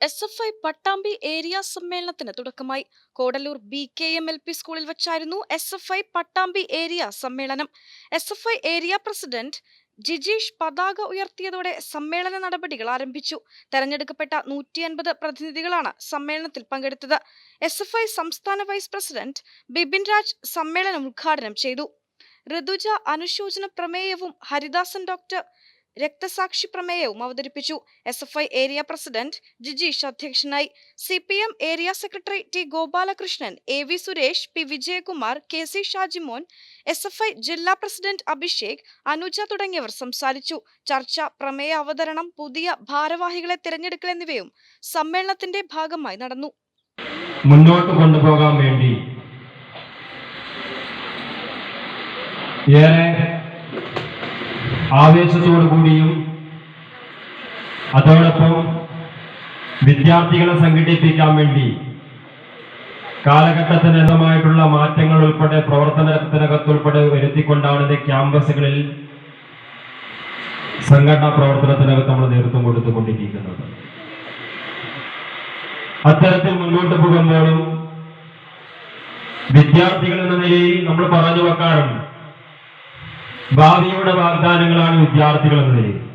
S F I Pattambi area സമ്മേളനത്തിന് തുടക്കമായി Kodallur B K M L P സ്കൂളിൽ വെച്ചായിരുന്നു S F I Pattambi area സമ്മേളനം S F I area president Jijeesh പതാക ഉയർത്തിയതോടെ സമ്മേളന നടപടികൾ ആരംഭിച്ചു. തെരഞ്ഞെടുക്കപ്പെട്ട നൂറ്റി അൻപത് പ്രതിനിധികളാണ് സമ്മേളനത്തിൽ പങ്കെടുത്തത്. എസ് എഫ് ഐ സംസ്ഥാന വൈസ് പ്രസിഡന്റ് ബിപിൻ രാജ് സമ്മേളനം ഉദ്ഘാടനം ചെയ്തു. ഋതുജ അനുശോചന പ്രമേയവും ഹരിദാസൻ ഡോക്ടർ രക്തസാക്ഷി പ്രമേയവും അവതരിപ്പിച്ചു. S F I area president Jijeesh അധ്യക്ഷനായി. C P M area secretary T Gopalakrishnan A V Suresh P Vijayakumar K C Shajimon S F I ജില്ലാ പ്രസിഡന്റ് അഭിഷേക് അനുജ തുടങ്ങിയവർ സംസാരിച്ചു. ചർച്ച പ്രമേയ അവതരണം പുതിയ ഭാരവാഹികളെ തിരഞ്ഞെടുക്കൽ എന്നിവയും സമ്മേളനത്തിന്റെ ഭാഗമായി നടന്നു. മുന്നോട്ട് കൊണ്ടുപോകാൻ വേണ്ടി ഏറെ ആവേശത്തോടു കൂടിയും അതോടൊപ്പം വിദ്യാർത്ഥികളെ സംഘടിപ്പിക്കാൻ വേണ്ടി കാലഘട്ടത്തിനനുസമായിട്ടുള്ള മാറ്റങ്ങൾ ഉൾപ്പെടെ പ്രവർത്തനത്തിനകത്തുൾപ്പെടെ വരുത്തിക്കൊണ്ടാണ് ഇത് ക്യാമ്പസുകളിൽ സംഘടനാ പ്രവർത്തനത്തിനകത്ത് നമ്മൾ നേതൃത്വം കൊടുത്തുകൊണ്ടിരിക്കുന്നത്. അത്തരത്തിൽ മുന്നോട്ട് പോകുമ്പോഴും വിദ്യാർത്ഥികൾ എന്ന നിലയിൽ നമ്മൾ പറഞ്ഞു വെക്കാറുണ്ട്. ഭാവിയുടെ വാഗ്ദാനങ്ങളാണ് വിദ്യാർത്ഥികൾ എന്ന നിലയിൽ.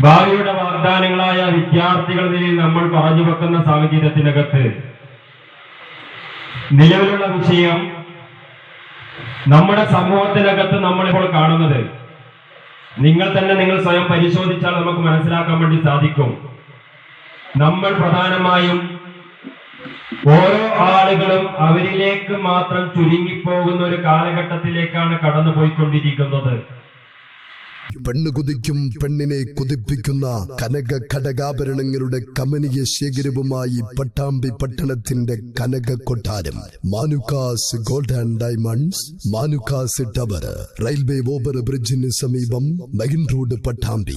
ഭാവിയുടെ വാഗ്ദാനങ്ങളായ വിദ്യാർത്ഥികൾ നിലയിൽ നമ്മൾ പറഞ്ഞു വെക്കുന്ന സാഹചര്യത്തിനകത്ത് നിലവിലുള്ള വിഷയം നമ്മുടെ സമൂഹത്തിനകത്ത് നമ്മളിപ്പോൾ കാണുന്നത്. നിങ്ങൾ തന്നെ നിങ്ങൾ സ്വയം പരിശോധിച്ചാൽ നമുക്ക് മനസ്സിലാക്കാൻ വേണ്ടി സാധിക്കും. നമ്മൾ പ്രധാനമായും ഓരോ ആളുകളും അവരിലേക്ക് മാത്രം ചുരുങ്ങിപ്പോകുന്ന ഒരു കാലഘട്ടത്തിലേക്കാണ് കടന്നു പോയിക്കൊണ്ടിരിക്കുന്നത് പെണ്ണ് കുതിക്കും പെണ്ണിനെ കുതിപ്പിക്കുന്ന കനക ഘടകാഭരണങ്ങളുടെ കമനീയ ശേഖരവുമായി പട്ടാമ്പി പട്ടണത്തിന്റെ കനക കൊട്ടാരം. Manukkas gold and diamonds Manukkas tower railway over ബ്രിഡ്ജിന് സമീപം മെയിൻ റോഡ് പട്ടാമ്പി.